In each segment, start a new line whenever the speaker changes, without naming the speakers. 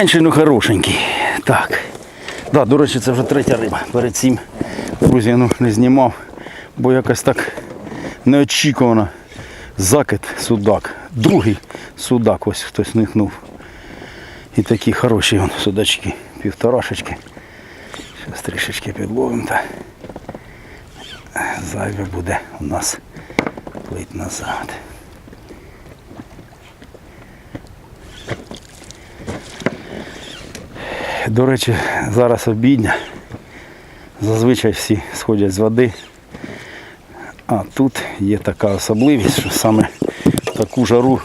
Менший, ну хорошенький. Так. Да, до речі, це вже третя риба. Перед цим, друзі, ну, не знімав, бо якось так неочікувано. Закид судак. Другий судак ось хтось нихнув. І такі хороші вон, судачки, півторашечки. Зараз трішечки підловимо та зайве буде у нас плить назад. До речі, зараз обідня. Зазвичай всі сходять з води. А тут є така особливість, що саме таку жару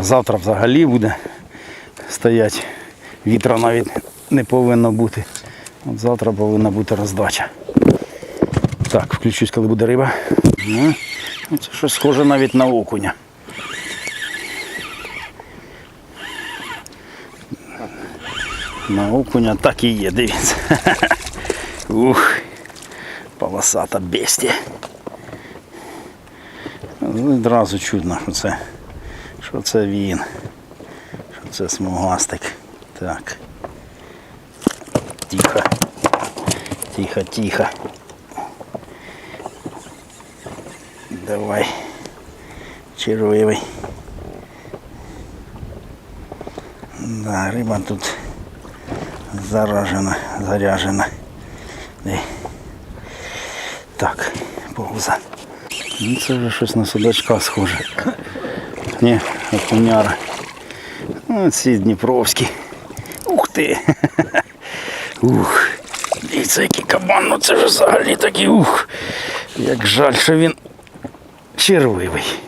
завтра взагалі буде стоять. Вітра навіть не повинно бути. От завтра повинна бути роздача. Так, включусь, коли буде риба. Це щось схоже навіть на окуня. На окуня так і є, дивіться. Ух, полосата бестія. Ну, Одразу чудно, що це, що це він. Що це смугастик. Так. Тихо. Тихо, тихо. Давай. Червивий. Да, риба тут заражена, заряжена. Так, повза. Ну, це вже щось на судачка схоже. Ні, окуняра. Ну, ці Дніпровські. Ух ти! Ух! Дивіться, який кабан, ну це ж взагалі такий ух! Як жаль, що він червивий.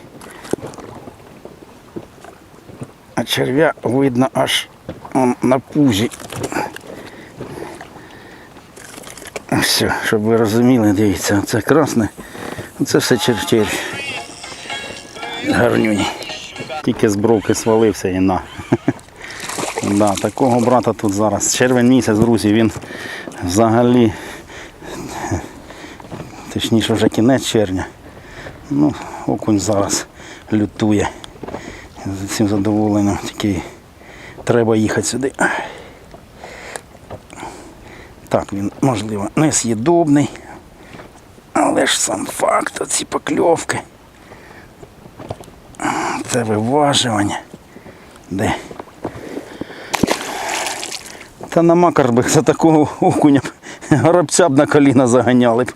А черв'я видно аж на пузі. Все, щоб ви розуміли, дивіться, це красне, це все чертір. Гарнюні. Тільки з бровки свалився і на. Да, такого брата тут зараз. Червень місяць, друзі, він взагалі, точніше вже кінець червня. Ну, окунь зараз лютує. З цим задоволенням тільки треба їхати сюди. Так, він, можливо, несъєдобний. Але ж сам факт, оці покльовки. Це виважування. Де? Та на макар би за такого окуня б горобця б на коліна заганяли б.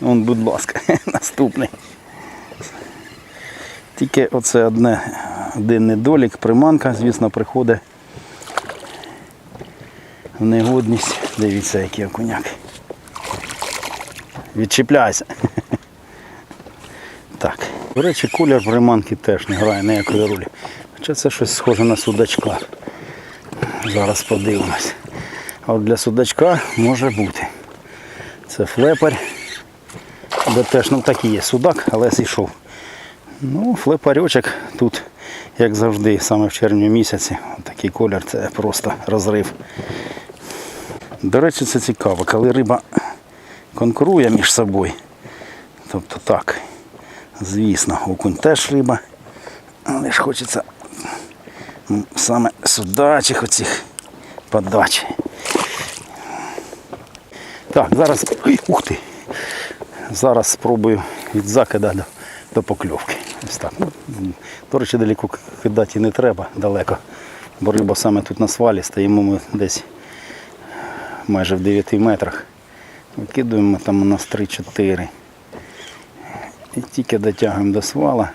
Вон, будь ласка, наступний. Тільки оце одне, один недолік, приманка, звісно, приходить в негодність. Дивіться, який окуняк. Відчіпляйся. Так. До речі, колір приманки теж не грає ніякої ролі. Хоча це щось схоже на судачка. Зараз подивимось. А от для судачка може бути. Це флепер. Де теж ну так і є судак, але зійшов. Ну, флепарьочок тут, як завжди, саме в червні місяці. Такий колір це просто розрив. До речі, це цікаво, коли риба конкурує між собою. Тобто так, звісно, окунь теж риба. Але ж хочеться саме судачих оцих подач. Так, зараз. Ой, ух ти! Зараз спробую від закида до, до покльовки. Ось так. Ну, до речі, далеко кидати не треба, далеко. Бо риба саме тут на свалі, стоїмо ми десь майже в 9 метрах. Викидуємо там у нас 3-4. І тільки дотягуємо до свала,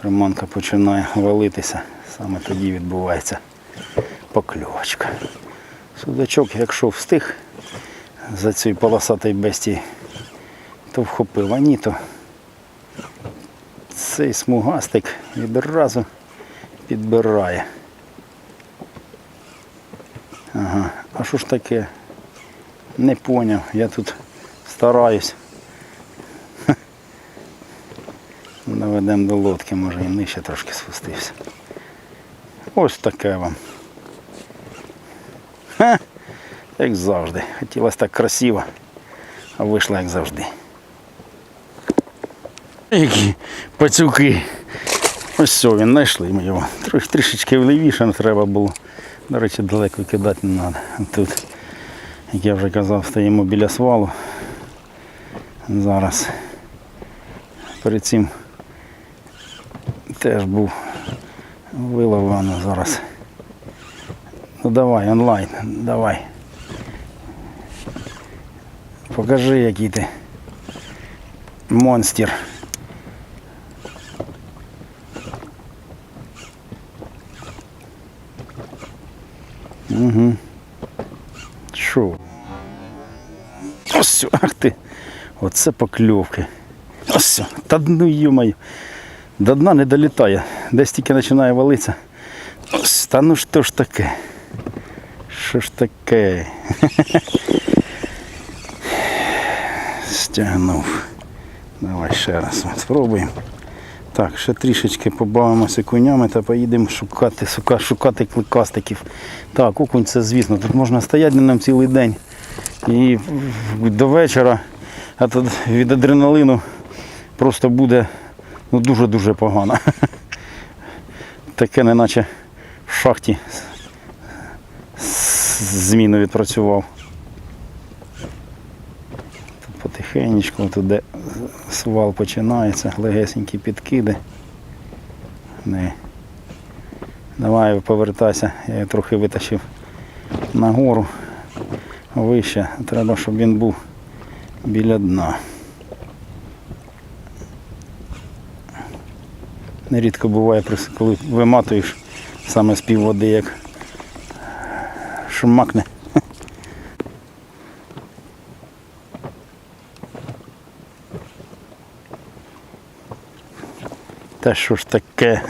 приманка починає валитися. Саме тоді відбувається покльовочка. Судачок, якщо встиг за цією полосатої бестії, то вхопив, а то цей смугастик відразу підбирає. Ага, а що ж таке? Не поняв, я тут стараюсь. Наведемо до лодки, може і нижче трошки спустився. Ось таке вам. Ха, як завжди. Хотілося так красиво, а вийшло як завжди. Які пацюки. Ось все, він знайшли ми його. Трішечки влівіше треба було. До речі, далеко кидати не треба. Тут, як я вже казав, стоїмо біля свалу. Зараз перед цим теж був вилов воно зараз. Ну давай, онлайн, давай. Покажи, який ти монстр. Угу. Що? Ось, ах ти. Оце покльовки. Ось, та ну йомаю. До дна не долітає. Десь тільки починає валитися. Ось, та ну що ж таке? Що ж таке? Стягнув. Давай ще раз спробуємо. Так, ще трішечки побавимося конями та поїдемо шукати, сука, шукати кликастиків. Так, окунь це звісно. Тут можна стояти на ньому цілий день. І до вечора а тут від адреналину просто буде ну, дуже-дуже погано. Таке неначе в шахті зміну відпрацював. Тут потихенечку, тут свал починається, легесенькі підкиди. Не. Давай повертайся, я його трохи витащив нагору вище. Треба, щоб він був біля дна. Нерідко буває, коли виматуєш саме з пів води, як шмакне. Та що ж таке?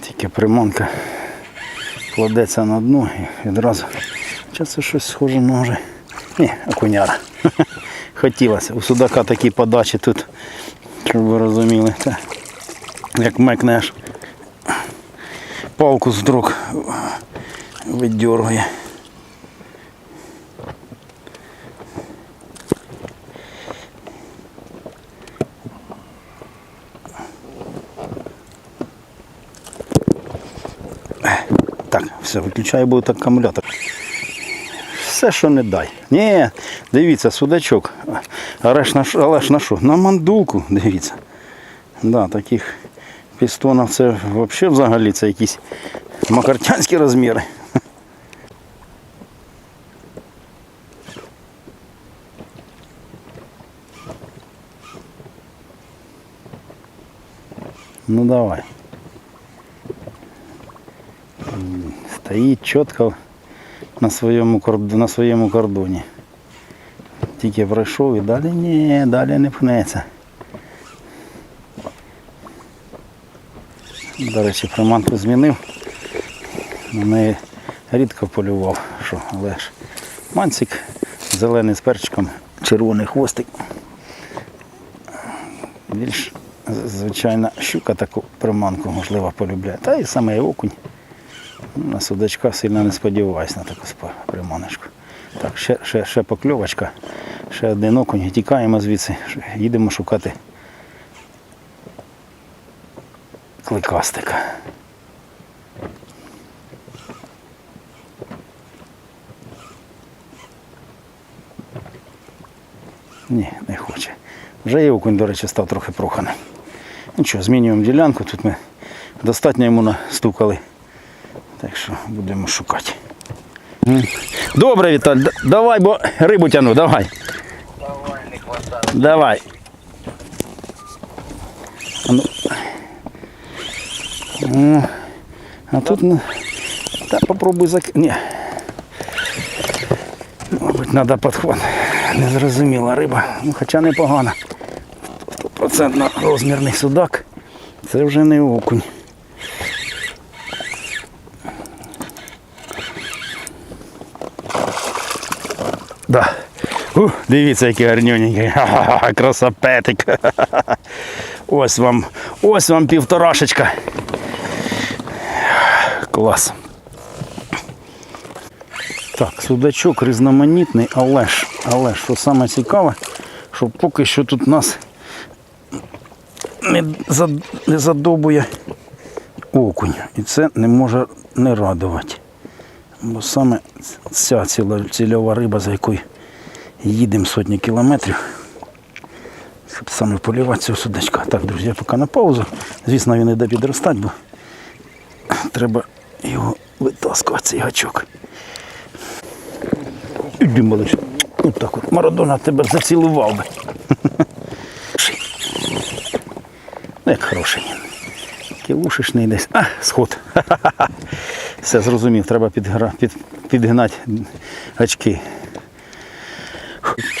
Тільки приманка кладеться на дно і відразу. Зараз щось схоже на вже. Ні, окуняра. Хотілося. У судака такі подачі тут, щоб ви розуміли. Це як мекнеш палку з друг видьоргує. Так, все, виключаю буде акумулятор. Все, що не дай. Ні, дивіться, судачок. Але на що? На? На мандулку, дивіться. Да, таких пістонів це взагалі взагалі це якісь макартянські розміри. Ну давай. Стоїть чітко на своєму, на своєму кордоні. Тільки пройшов і далі ні, далі не пхнеться. До речі, приманку змінив. На неї рідко полював, що, але ж манцик зелений з перчиком, червоний хвостик. Більш звичайна щука таку приманку можливо полюбляє. Та і саме і окунь. На судачка сильно не сподіваюся на таку приманочку. Так, ще, ще, ще покльовочка, ще один окунь. Тікаємо звідси, їдемо шукати кликастика. Ні, не хоче. Вже і окунь, до речі, став трохи проханий. Нічого, змінюємо ділянку. Тут ми достатньо йому настукали. Так що будемо шукати. Добре, Віталь, давай, бо рибу тяну, давай.
Давай, не хватай.
Давай. А, ну. А тут ну, та попробуй зак... Ні. Мабуть, треба підход. Незрозуміла риба. Ну, хоча непогана. Стопроцентно розмірний судак. Це вже не окунь. Да. Дивіться, який гарнюненький. Ха-ха-ха, красопетик. Ось вам, ось вам півторашечка. Клас. Так, судачок різноманітний, але ж, але що саме цікаве, що поки що тут нас не, не задобує окунь. І це не може не радувати. Бо саме ця цільова риба, за якою їдемо сотні кілометрів, щоб саме полівати цього судачка. Так, друзі, я поки на паузу. Звісно, він іде підростати, бо треба його витаскувати, цей гачок. Іди, малиш. От так от. Марадона тебе зацілував би. Ну, як хороший. Кілушечний десь. А, сход. Все зрозумів, треба підгра... під... підгнати очки.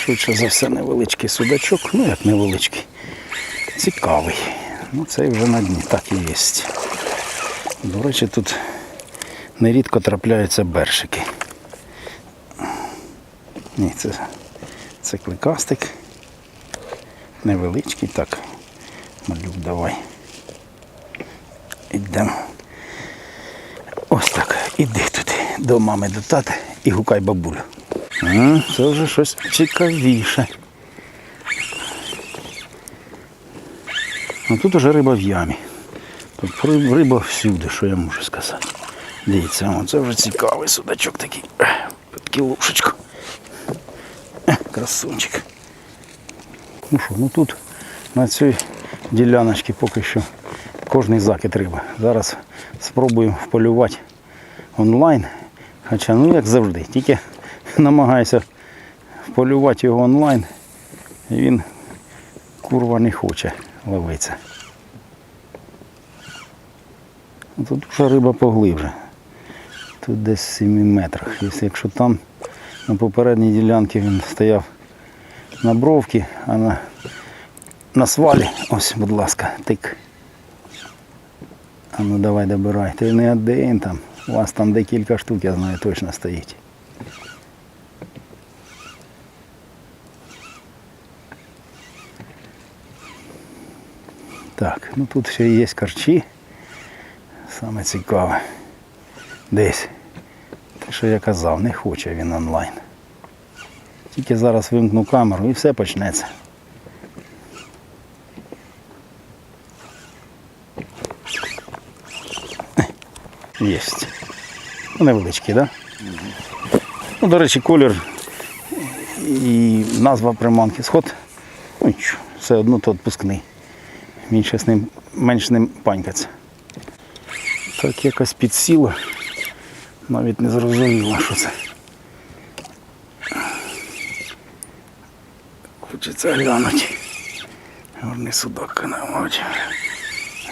Швидше за все невеличкий судачок, ну як невеличкий. Цікавий. Ну цей вже на дні, так і є. До речі, тут нерідко трапляються бершики. Ні, це, це кликастик. Невеличкий, так. Малюк, давай. Ідемо. Ось так. Іди туди до мами, до тати і гукай бабулю. Це вже щось цікавіше. А тут уже риба в ямі. Тут риба всюди, що я можу сказати. Дивіться, це вже цікавий судачок такий. Під кілушечку. Красунчик. Ну що, ну тут на цій діляночці поки що кожний закид риба. Зараз спробую вполювати онлайн. Хоча, ну як завжди, тільки намагаюся вполювати його онлайн. І він курва не хоче ловитися. Ну, Тут вже риба поглибше. Тут десь в 7 метрах. Якщо там на попередній ділянці він стояв на бровці, а на, на свалі, ось, будь ласка, тик. А ну давай добирай. Ти не один там. У вас там декілька штук, я знаю, точно стоїть. Так, ну тут ще є карчі. Саме цікаве. Десь. Те, що я казав, не хоче він онлайн. Тільки зараз вимкну камеру і все почнеться. Єсть. Ну, невеличкий, так? Да? Ну, до речі, колір і назва приманки сход. Ну нічого, все одно то відпускний. Менше з ним, менш з ним панькаться. Так якось підсіло. Навіть не зрозуміло, що це. Хочеться глянути. Гарний судак, мабуть.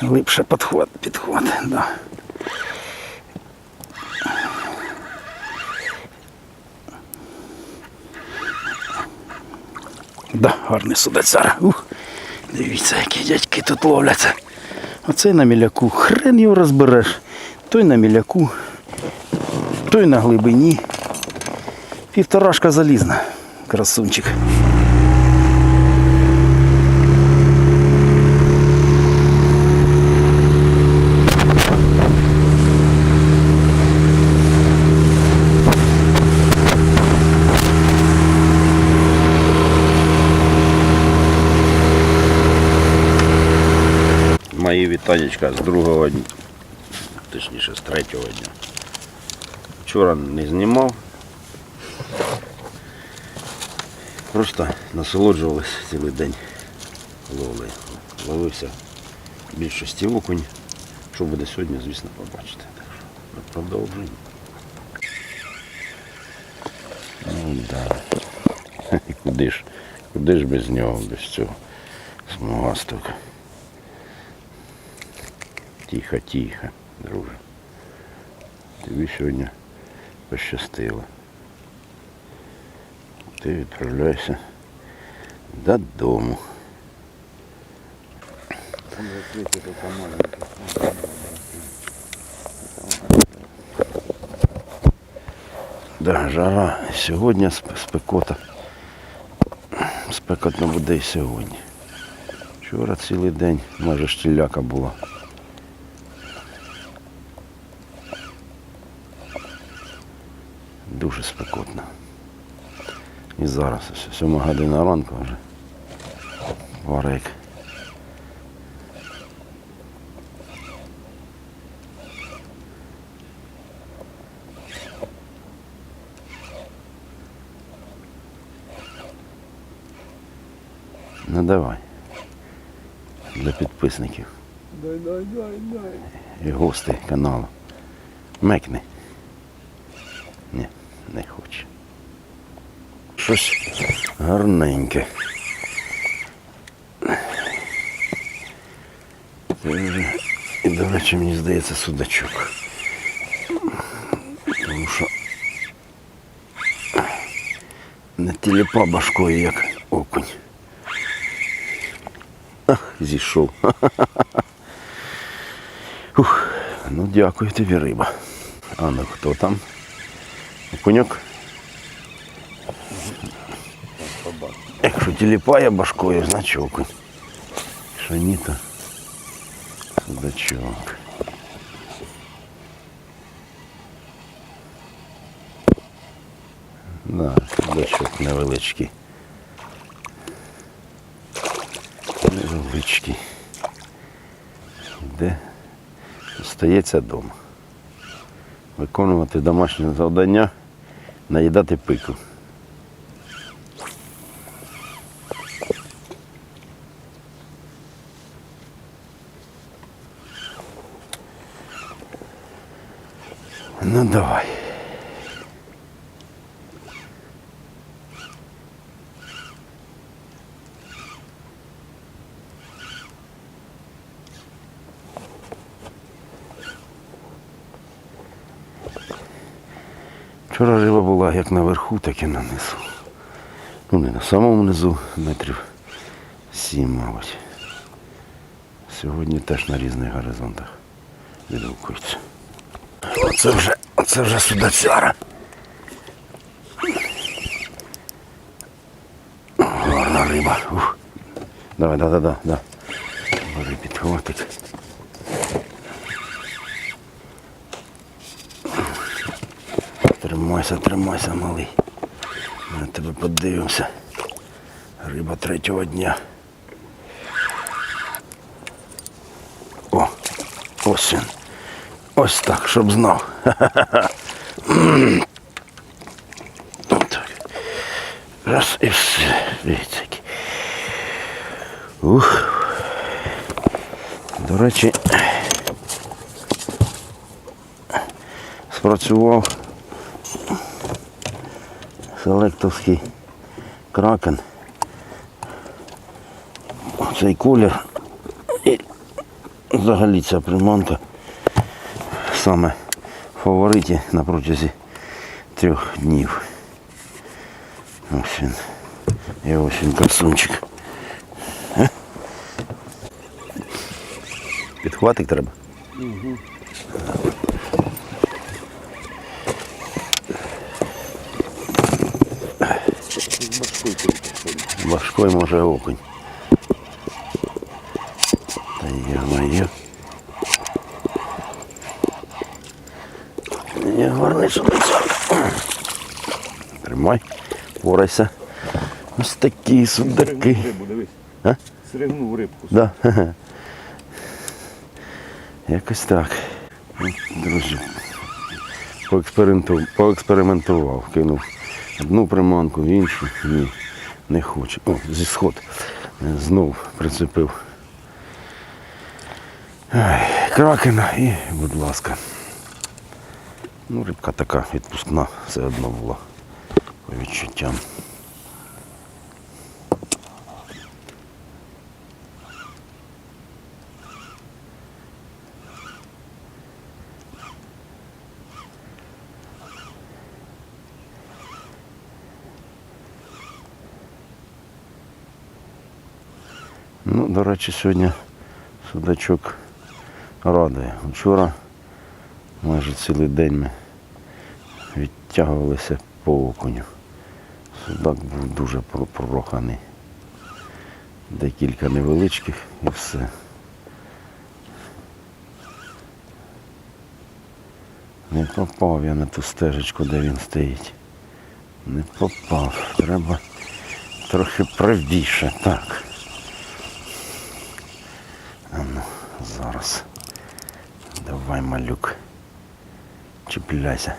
Глибше підход, підход, да. Да, гарний судацяр. Ух, дивіться, які дядьки тут ловляться. Оцей на міляку. Хрен його розбереш. Той на міляку, той на глибині. Півторашка залізна. Красунчик.
Мої з другого дня, точніше з третього дня. Вчора не знімав. Просто насолоджувалися цілий день ловлею. Ловився більшості окунь. Що буде сьогодні, звісно, побачите. Так що. Ну да. Куди ж, куди ж без нього, без цього смугастого. Тихо, тихо, друже. Тобі сьогодні пощастило. Ти відправляєшся додому. Да, жара. Сьогодні спекота. Спекотно буде і сьогодні. Вчора цілий день майже штіляка була. Дуже спекотно. І зараз ось сьома година ранку вже. Варик. Ну давай. Для підписників.
Дай, дай, дай, дай.
І гостей каналу. Мекни. Ні, не хоче. Щось гарненьке. І, до речі, мені здається, судачок. Тому що не тіліпа башкою, як окунь. Ах, зійшов. Ух, ну дякую тобі, риба. А ну хто там? Окуньок? Якщо тіліпає башкою, окунь. Якщо ні, то судачок. Да, судачок невеличкий. Невеличкий. Де Остається вдома. Виконувати домашнє завдання, наїдати пику. Ну давай. Вчора риба була як наверху, так і на низу. Ну не на самому низу, метрів сім, мабуть. Сьогодні теж на різних горизонтах відгукується. Оце вже, оце вже судацяра. Гарна риба. Ух. Давай, да, да, да, да. Бери підхватик. Тримайся, тримайся, малий. На тебе подивимося. Риба третього дня. О, ось він. Ось так, щоб знав. Так. Раз і все. Дивіться. Ух. До речі, спрацював селектовський кракен. Цей колір і взагалі ця приманка саме фавориті на протязі трьох днів. Ось він. І ось він красунчик. Підхватик треба. Важкой може окунь. Та є-моє. Є гарний судачок. Тримай, порайся. Ось такі судаки.
Рибу, Сригнув рибку.
Да. Якось так. Друзі, поексперименту- поекспериментував, кинув одну приманку, іншу. Ні, не хоче. О, зі сход. Знов прицепив. Ай, кракена і, будь ласка. Ну, рибка така відпускна все одно була по відчуттям. Ну, до речі, сьогодні судачок радує. Вчора майже цілий день ми відтягувалися по окуню. Судак був дуже про- проханий. Декілька невеличких і все. Не попав я на ту стежечку, де він стоїть. Не попав. Треба трохи правіше. Так. Клас. Давай, малюк. Чіпляйся.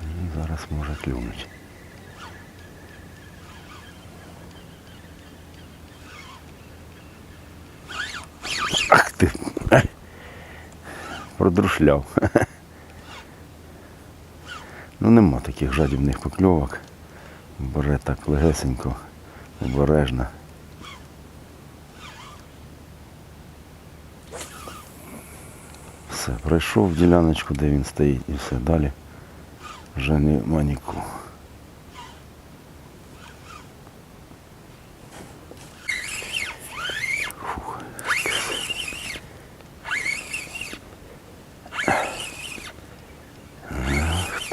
І зараз може клюнуть. Продрушляв. Ну нема таких жадібних покльовок. Бере так легесенько, обережно. Все, пройшов діляночку, де він стоїть, і все далі. Вже нема нікого.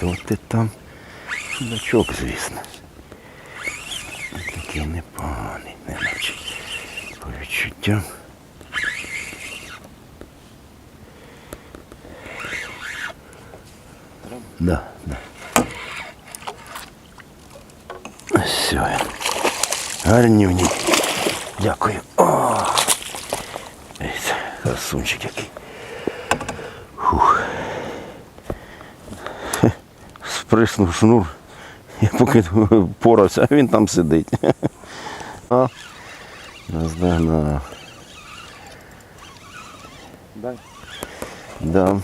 А, ти там? Судачок, звісно. Такий непоганий, неначе по відчуттям. Да, да. Все. Гарнюні. Дякую. О! Ось, красунчик який. Сприснув шнур. Я поки порався, а він там сидить. А, наздогнав.
Дай.
Дам.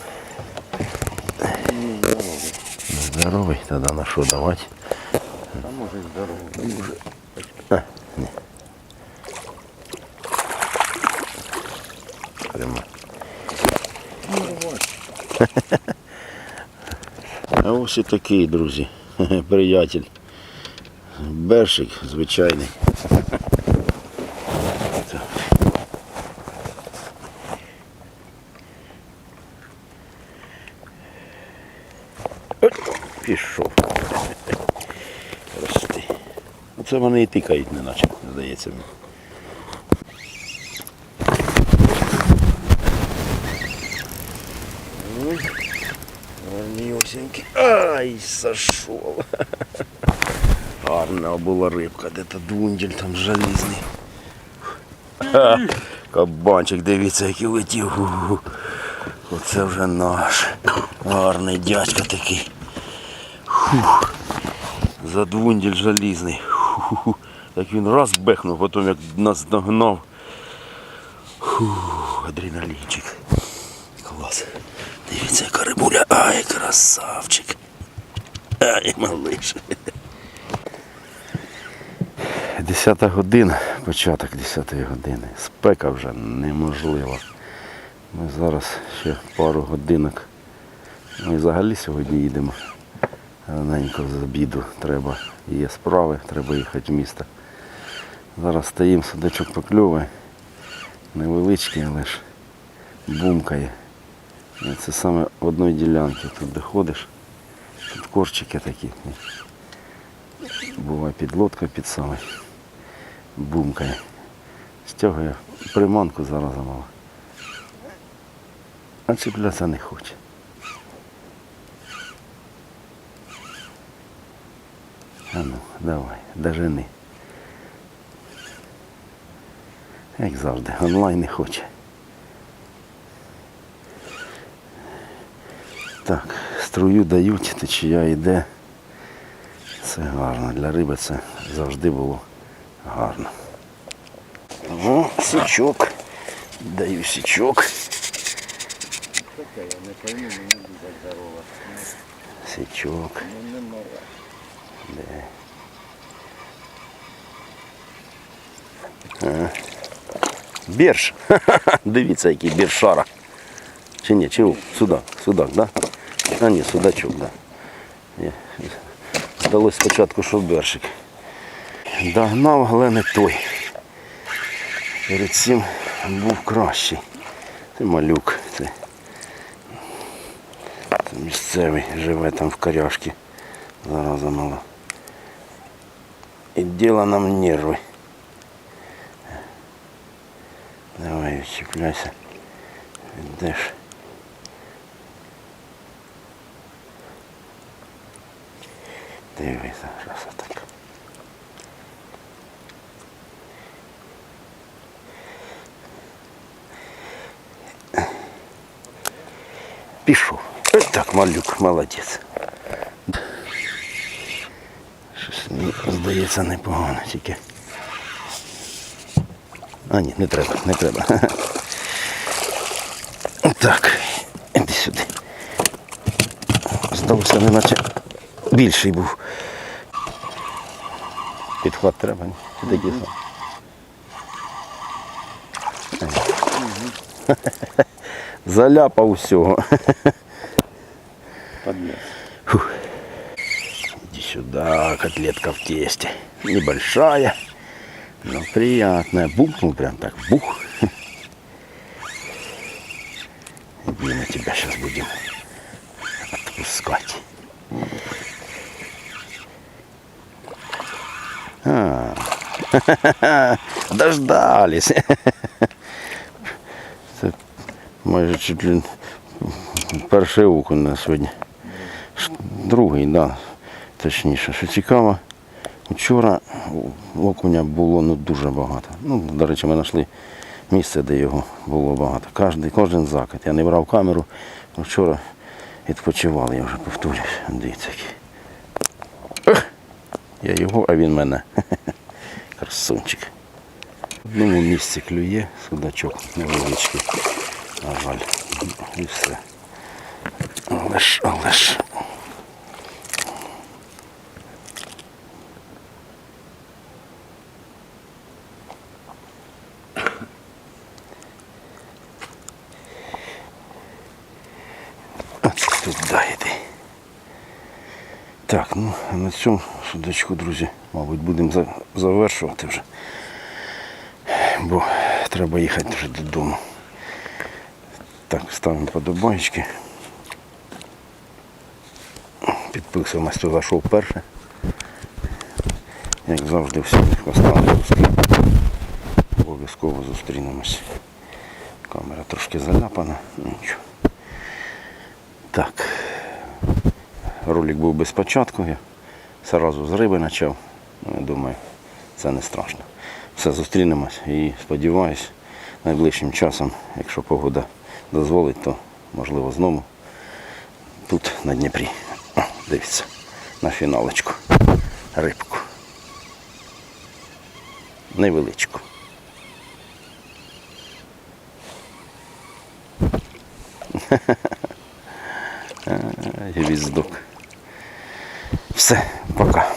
Здоровий, тоді на що давати?
Та може здорово.
А, ні. Прямо. А ось і такий, друзі. Приятель. Бершик звичайний. Пішов. Рости. Оце вони і тикають, неначе, здається мені. Ой, Гарнюсенький. Ай, зашов. Гарна була рибка, де то двунділь там залізний. Ха, Кабанчик, дивіться, який летів. Оце вже наш. Гарний дядька такий. Фух. За двунділь. Ху-ху-ху. Як він раз бехнув, потім як нас догнав. Фух, адреналінчик. Клас. Дивіться, яка рибуля. Ай, красавчик. Ай, малиш. Десята година, початок десятої години. Спека вже неможлива. Ми зараз ще пару годинок. Ми взагалі сьогодні їдемо. Раненько з обіду треба. Є справи, треба їхати в місто. Зараз стоїмо, судачок покльовує. Невеличкий, але ж бумкає. Це саме в одній ділянці. Тут доходиш, корчики такі. Буває підлодка під самий. Бумкає. Стягує приманку зараз замало. А чіплятися не хоче. А ну, давай, дожени. Як завжди, онлайн не хоче. струю дають, течія йде. Це гарно. Для риби це завжди було гарно. О, січок. Даю січок.
Таке, я не пойму, мені буде здорово.
Січок.
Ну нема.
Де? А. Бірш. Дивіться, який біршара. Чи ні, чи у- судак, судак, да? А ні, судачок, да. Ні. Здалось спочатку, що бершик. Догнав, але не той. Перед цим був кращий. Це малюк. Це, це місцевий, живе там в коряшки. Зараза мала. и дело нам нервы. Давай, відчіпляйся. Віддеш. Дивися, що це таке. Пішов. Ось так, малюк, молодець. Щось мені здається непогано тільки. А ні, не треба, не треба. Так, іди сюди. Здалося, неначе більший був. Підхват треба? Чи такий сам? Заляпав всього. Фух. Иди сюда, котлетка в тесте. Небольшая, но приятная. Бухнул прям так, бух. Иди, мы тебя сейчас будем отпускать. дождались. Це майже чуть ли перший окунь на сьогодні. Другий, да, точніше. Що цікаво, вчора окуня було ну, дуже багато. Ну, до речі, ми знайшли місце, де його було багато. Кожен, кожен закид. Я не брав камеру. ну, Вчора відпочивали, я вже повторюсь. Дивіться. Я його, а він мене. Красунчик. В одному місці клює судачок невеличкий. На жаль. І все. Але ж, але ж. От туди йди. Так, ну на цьому судочку, друзі, мабуть, будемо завершувати вже. Бо треба їхати вже додому. Так, ставимо подобаєчки. Підписуємось, хто зайшов перше. Як завжди, всім останні. Обов'язково зустрінемось. Камера трошки заляпана, нічого. Так. Ролик був без початку, я одразу з риби почав. Ну, я думаю, це не страшно. Все, зустрінемось і сподіваюсь, найближчим часом, якщо погода дозволить, то можливо знову тут на Дніпрі. О, дивіться, на фіналочку. Рибку. Невеличку. Гвіздок. Все, пока.